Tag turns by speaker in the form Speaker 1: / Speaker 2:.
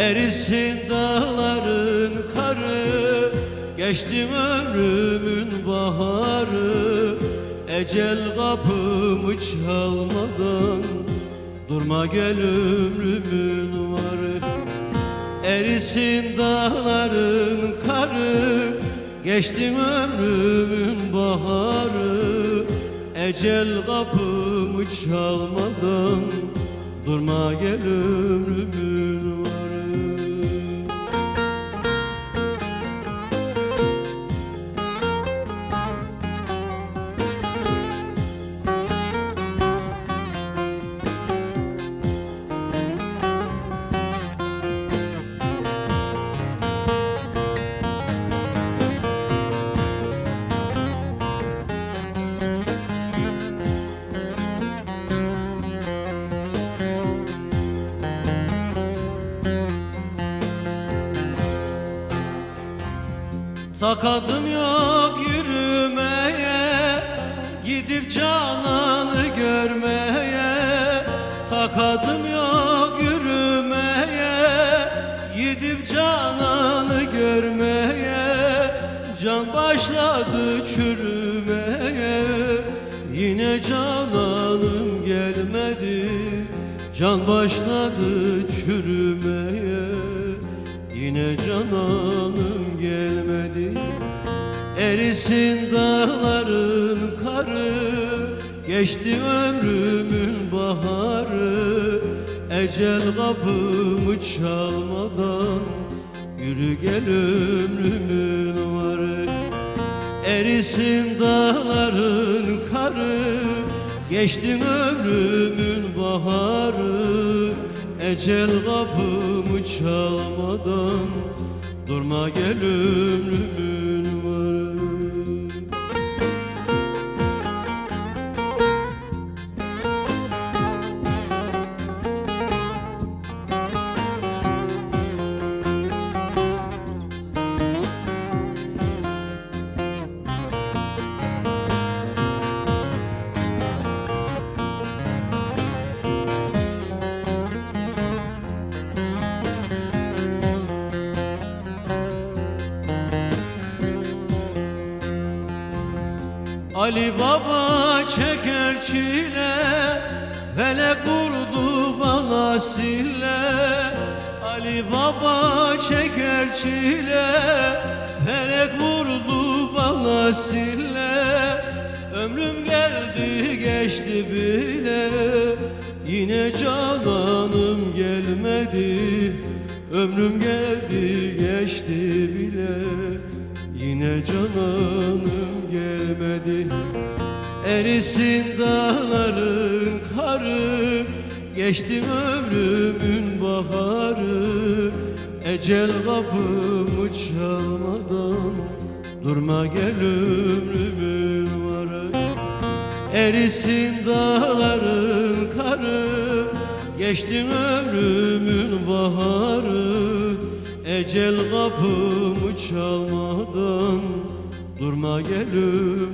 Speaker 1: Erisin dağların karı Geçtim ömrümün baharı. Ecel kapımı çalmadan Durma gel ömrümün varı. Erisin dağların karı Geçtim ömrümün baharı. Ecel kapımı çalmadan Durma gel ömrümün Sakadım yok yürümeye Gidip cananı görmeye. Takadım yok yürümeye Gidip cananı görmeye. Can başladı çürümeye Yine cananım gelmedi. Can başladı çürümeye Yine cananım Erisin dağların karı Geçti ömrümün baharı. Ecel kapımı çalmadan Yürü gel ömrümün varı. Erisin dağların karı Geçtim ömrümün baharı. Ecel kapımı çalmadan Durma gel ömrümün Ali Baba çeker çile Felek vurdu bana sille. Ali Baba çeker çile Felek vurdu bana sille. Ömrüm geldi geçti bile Yine cananım gelmedi. Ömrüm geldi geçti bile Yine cananım Erisin dağların karı Geçtim ömrümün baharı. Ecel kapımı çalmadan Durma gel ömrümün varı. Erisin dağların karı Geçtim ömrümün baharı. Ecel kapımı çalmadan Durma gel ömrümün